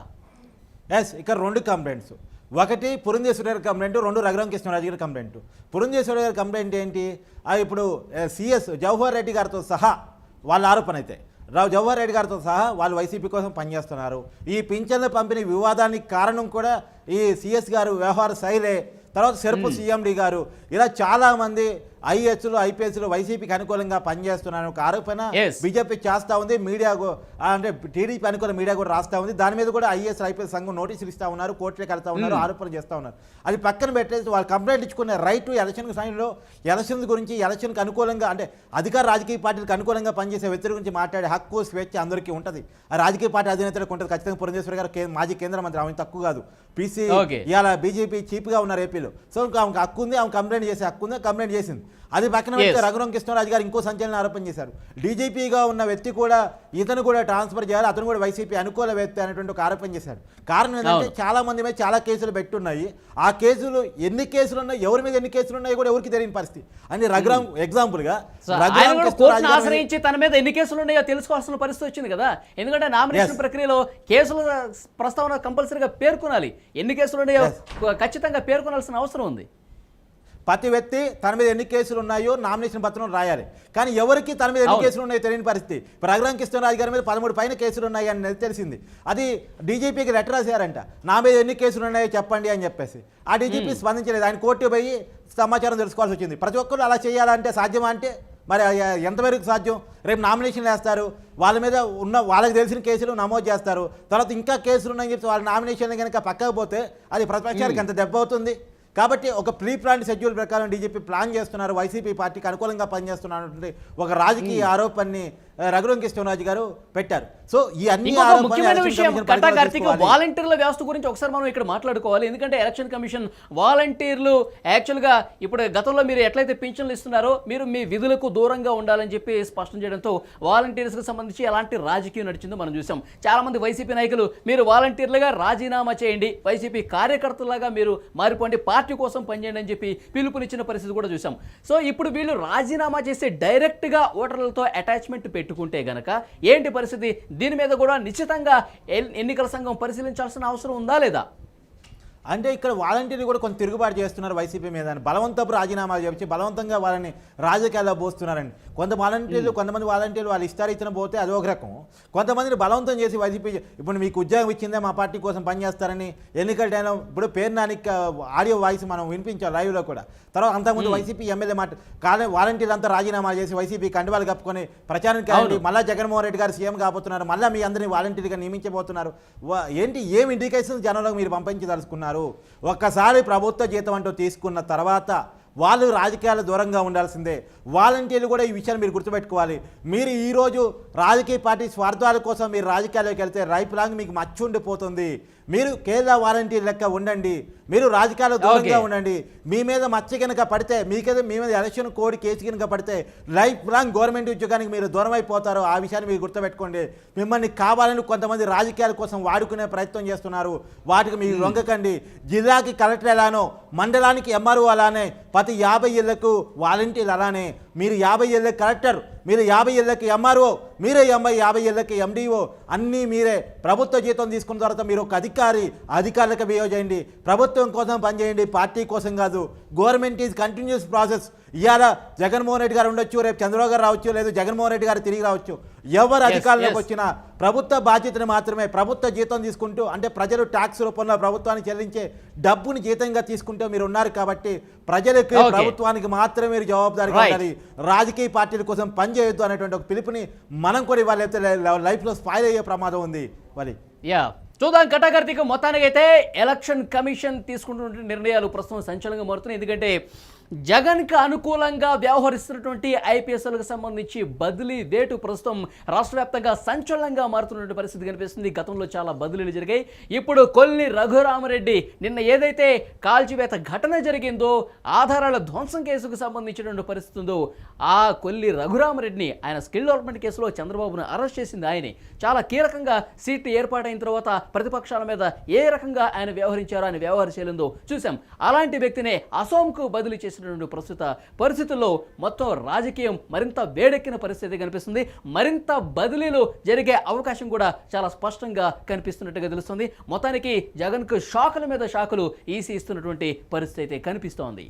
ఎస్ ఇక్కడ రెండు కంప్లైంట్స్ ఒకటి పురంధేశ్వరి గారి కంప్లైంట్ రెండు రఘురామ కృష్ణరాజు గారి కంప్లైంట్ పురంధేశ్వరి గారి కంప్లైంట్ ఏంటి? ఇప్పుడు సిఎస్ జవహర్ రెడ్డి గారితో సహా వాళ్ళ ఆరోపణ అయితే రావు జవహర్ రెడ్డి గారితో సహా వాళ్ళు వైసీపీ కోసం పనిచేస్తున్నారు. ఈ పింఛన్ల పంపిణీ వివాదానికి కారణం కూడా ఈ సిఎస్ గారు వ్యవహార శైలే. తర్వాత సెరుపు సీఎండి గారు. ఇలా చాలామంది ఐఏఎస్లు ఐపీఎస్లు వైసీపీకి అనుకూలంగా పనిచేస్తున్నారు ఒక ఆరోపణ. బీజేపీ చేస్తా ఉంది మీడియా అంటే టీడీపీ అనుకున్న మీడియా కూడా రాస్తా ఉంది. దాని మీద కూడా ఐఎస్ ఐపీఎస్ సంఘం నోటీసులు ఇస్తా ఉన్నారు కోర్టులకు వెళ్తా ఉన్నారు ఆరోపణలు చేస్తా ఉన్నారు. అది పక్కన పెట్టేసి వాళ్ళు కంప్లైంట్ ఇచ్చుకునే రైట్ ఎలక్షన్ సమయంలో ఎలక్షన్ గురించి ఎలక్షన్కి అనుకూలంగా అంటే అధికార రాజకీయ పార్టీలకు అనుకూలంగా పనిచేసే వ్యక్తుల గురించి మాట్లాడే హక్కు స్వేచ్ఛ అందరికీ ఉంటుంది. ఆ రాజకీయ పార్టీ అధినేతలకు ఉంటుంది ఖచ్చితంగా. పురంధేశ్వరి గారు మాజీ కేంద్ర మంత్రి ఆమె తక్కువ కాదు. పీసీ. ఇవాళ బీజేపీ చీప్గా ఉన్నారు ఏపీలో. సో ఆమెకు హక్కు ఉంది ఆమె కంప్లైంట్ చేసే హక్కు ఉంది కంప్లైంట్ చేసింది. అది పక్కన పెడితే. రఘురాం కృష్ణరాజు గారు ఇంకో సంచలన ఆరోపణ చేశారు. డీజీపీగా ఉన్న వ్యక్తి కూడా ఇతను కూడా ట్రాన్స్ఫర్ చేయాలి అతను కూడా వైసీపీ అనుకూల వ్యక్తి అనేటువంటి ఒక ఆరోపణ చేశారు. కారణం ఏంటంటే. చాలా మంది మీద చాలా కేసులు పెట్టున్నాయి. ఆ కేసులు ఎన్ని కేసులు ఉన్నాయి ఎవరి మీద ఎన్ని కేసులు ఉన్నాయో కూడా ఎవరికి తెలియని పరిస్థితి. అని రఘురాం ఎగ్జాంపుల్గా గారి మీద- ఆశ్రయించి తన మీద ఎన్ని కేసులు ఉన్నాయో తెలుసుకోవాల్సిన పరిస్థితి వచ్చింది కదా. ఎందుకంటే నామినేషన్. ప్రక్రియలో కేసుల ప్రస్తావన కంపల్సరీగా పేర్కొనాలి. ఎన్ని కేసులు ఉన్నాయో ఖచ్చితంగా పేర్కొనాల్సిన అవసరం ఉంది. ప్రతి వ్యక్తి తన మీద ఎన్ని కేసులు ఉన్నాయో నామినేషన్ పత్రం రాయాలి. కానీ ఎవరికి తన మీద ఎన్ని. కేసులు ఉన్నాయో తెలియని పరిస్థితి. ఇప్పుడు రఘురాం కృష్ణరాజు గారి మీద పదమూడు పైన కేసులు ఉన్నాయి అని తెలిసింది. అది డీజీపీకి లెటర్ రాశారంట. నా మీద ఎన్ని కేసులు ఉన్నాయో చెప్పండి అని చెప్పేసి. ఆ డీజీపీ స్పందించలేదు. ఆయన కోర్టు పోయి సమాచారం తెలుసుకోవాల్సి వచ్చింది. ప్రతి ఒక్కరు అలా చేయాలంటే సాధ్యమా అంటే మరి ఎంతవరకు సాధ్యం? రేపు నామినేషన్ వేస్తారు. వాళ్ళ మీద ఉన్న వాళ్ళకి తెలిసిన కేసులు నమోదు చేస్తారు. తర్వాత ఇంకా కేసులు ఉన్నాయని చెప్పి వాళ్ళ నామినేషన్ కనుక పక్కకు పోతే అది ప్రతిపక్షానికి ఎంత దెబ్బ అవుతుంది? కాబట్టి ఒక ప్రీ ప్లాన్ షెడ్యూల్ ప్రకారం డీజీపీ ప్లాన్ చేస్తున్నారు వైసీపీ పార్టీకి అనుకూలంగా పనిచేస్తున్నారు అనేటువంటి ఒక రాజకీయ ఆరోపణని రఘురాం కృష్ణరాజు గారు పెట్టారు. సో ఈ అన్ని ముఖ్యమైన విషయం పరిధిలో కార్తీక్. వాలంటీర్ల వ్యవస్థ గురించి ఒకసారి మనం ఇక్కడ మాట్లాడుకోవాలి. ఎందుకంటే ఎలక్షన్ కమిషన్ వాలంటీర్లు యాక్చువల్గా ఇప్పుడు గతంలో మీరు ఎట్లయితే పింఛన్లు ఇస్తున్నారో మీరు మీ విధులకు దూరంగా ఉండాలని చెప్పి స్పష్టం చేయడంతో వాలంటీర్స్కి సంబంధించి ఎలాంటి రాజకీయం నడిచిందో మనం చూసాం చాలా మంది వైసీపీ నాయకులు మీరు వాలంటీర్లుగా రాజీనామా చేయండి వైసీపీ కార్యకర్తలాగా మీరు మారిపోండి పార్టీ కోసం పనిచేయండి అని చెప్పి పిలుపునిచ్చిన పరిస్థితి కూడా చూసాం సో ఇప్పుడు వీళ్ళు రాజీనామా చేసి డైరెక్ట్గా ఓటర్లతో అటాచ్మెంట్ పెట్టుకుంటే గనక ఏంటి పరిస్థితి? దీని మీద కూడా నిశ్చితంగా ఎన్నికల సంఘం పరిశీలించాల్సిన అవసరం ఉందా లేదా? అంటే ఇక్కడ వాలంటీర్లు కూడా కొంత తిరుగుబాటు చేస్తున్నారు వైసీపీ మీద. అని బలవంతపు రాజీనామాలు చెప్పి బలవంతంగా వాళ్ళని రాజకీయాల్లో పోస్తున్నారండి కొంత వాలంటీర్లు కొంతమంది వాలంటీర్లు వాళ్ళు ఇస్తారు ఇచ్చిన పోతే అది ఒక రకం. కొంతమందిని బలవంతం చేసి వైసీపీ ఇప్పుడు మీకు ఉద్యోగం ఇచ్చిందే మా పార్టీ కోసం పనిచేస్తారని ఎన్నికల టైంలో ఇప్పుడు పేరు నానికి ఆడియో వాయిస్ మనం వినిపించాం లైవ్లో కూడా. తర్వాత అంతకుముందు వైసీపీ ఎమ్మెల్యే మాట కానీ వాలంటీర్లు అంతా రాజీనామా చేసి వైసీపీ కండువాలు కప్పుకొని ప్రచారానికి వెళ్ళండి మళ్ళా జగన్మోహన్ రెడ్డి గారు సీఎం కాబోతున్నారు. మళ్ళీ మీ అందరినీ వాలంటీర్గా నియమించబోతున్నారు. ఏంటి ఏం ఇండికేషన్ జనంలోకి మీరు పంపించదలుచుకున్నారు? ఒక్కసారి ప్రభుత్వ జీతం అంటూ తీసుకున్న తర్వాత వాళ్ళు రాజకీయాల దూరంగా ఉండాల్సిందే. వాలంటీర్లు కూడా ఈ విషయాన్ని మీరు గుర్తుపెట్టుకోవాలి. మీరు ఈరోజు రాజకీయ పార్టీ స్వార్థాల కోసం మీరు రాజకీయాల్లోకి వెళ్తే రైపు లాంగ్ మీకు మచ్చి ఉండిపోతుంది మీరు కేరళ వాలంటీర్ లెక్క ఉండండి. మీరు రాజకీయాల దూరంగా. ఉండండి. మీ మీద మచ్చ కనుక పడితే మీకైతే మీ మీద ఎలక్షన్ కోడ్ కేసు కనుక పడితే లైఫ్ లాంగ్ గవర్నమెంట్ ఉద్యోగానికి మీరు దూరం అయిపోతారు ఆ విషయాన్ని మీరు గుర్తుపెట్టుకోండి. మిమ్మల్ని కావాలని కొంతమంది రాజకీయాల కోసం వాడుకునే ప్రయత్నం చేస్తున్నారు. వాటికి మీరు లొంగకండి జిల్లాకి కలెక్టర్ ఎలానో మండలానికి ఎంఆర్ఓ అలానే ప్రతి యాభై ఏళ్ళకు వాలంటీర్లు అలానే మీరు యాభై ఏళ్ళకి కలెక్టర్ మీరు యాభై ఏళ్ళకి ఎంఆర్ఓ మీరే ఎంఐ యాభై ఏళ్ళకి ఎండిఓ అన్నీ మీరే. ప్రభుత్వ జీతం తీసుకున్న తర్వాత మీరు ఒక అధికారి అధికారులకు బిహేవ్ చేయండి. ప్రభుత్వం కోసం పనిచేయండి పార్టీ కోసం కాదు. గవర్నమెంట్ ఈజ్ కంటిన్యూస్ ప్రాసెస్ ఇవాళ జగన్మోహన్ రెడ్డి గారు ఉండొచ్చు రేపు చంద్రబాబు గారు రావచ్చు లేదు జగన్మోహన్ రెడ్డి గారు తిరిగి రావచ్చు ఎవరు అధికారంలోకి. వచ్చినా ప్రభుత్వ బాధ్యతను మాత్రమే ప్రభుత్వ జీతం తీసుకుంటూ అంటే ప్రజలు ట్యాక్స్ రూపంలో ప్రభుత్వానికి చెల్లించే డబ్బుని జీతంగా తీసుకుంటూ మీరు ఉన్నారు కాబట్టి ప్రజలకు. ప్రభుత్వానికి మాత్రమే మీరు జవాబుదారీగా. ఉండాలి రాజకీయ పార్టీల కోసం పనిచేయొద్దు అనేటువంటి ఒక పిలుపుని మనం కూడా అయితే లైఫ్లో స్పాయిల్ అయ్యే ప్రమాదం ఉంది మరి యా చూద్దాం కటాకర్తిక మొత్తానికైతే ఎలక్షన్ కమిషన్ తీసుకుంటున్న నిర్ణయాలు ప్రస్తుతం సంచలనంగా మారుతున్నాయి. ఎందుకంటే జగన్కి అనుకూలంగా వ్యవహరిస్తున్నటువంటి ఐపీఎస్లకు సంబంధించి బదిలీ వేటు ప్రస్తుతం రాష్ట్ర వ్యాప్తంగా సంచలనంగా మారుతున్నటువంటి పరిస్థితి కనిపిస్తుంది. గతంలో చాలా బదిలీలు జరిగాయి. ఇప్పుడు కొల్లి రఘురామరెడ్డి నిన్న ఏదైతే కాల్చివేత ఘటన జరిగిందో ఆధారాల ధ్వంసం కేసుకు సంబంధించినటువంటి పరిస్థితి ఉందో ఆ కొల్లి రఘురామరెడ్డిని ఆయన స్కిల్ డెవలప్మెంట్ కేసులో చంద్రబాబును అరెస్ట్ చేసింది ఆయనే. చాలా కీలకంగా సీట్ ఏర్పాటైన తర్వాత ప్రతిపక్షాల మీద ఏ రకంగా ఆయన వ్యవహరించారో ఆయన వ్యవహరించలేదో శైలిందో చూసాం అలాంటి వ్యక్తినే అసోంకు బదిలీ చేసిన చేసినటువంటి ప్రస్తుత పరిస్థితుల్లో మొత్తం రాజకీయం మరింత వేడెక్కిన పరిస్థితి కనిపిస్తుంది. మరింత బదిలీలు జరిగే అవకాశం కూడా చాలా స్పష్టంగా కనిపిస్తున్నట్టుగా తెలుస్తుంది. మొత్తానికి జగన్కు షాకుల మీద షాకులు ఈసీ ఇస్తున్నటువంటి పరిస్థితి అయితే కనిపిస్తోంది.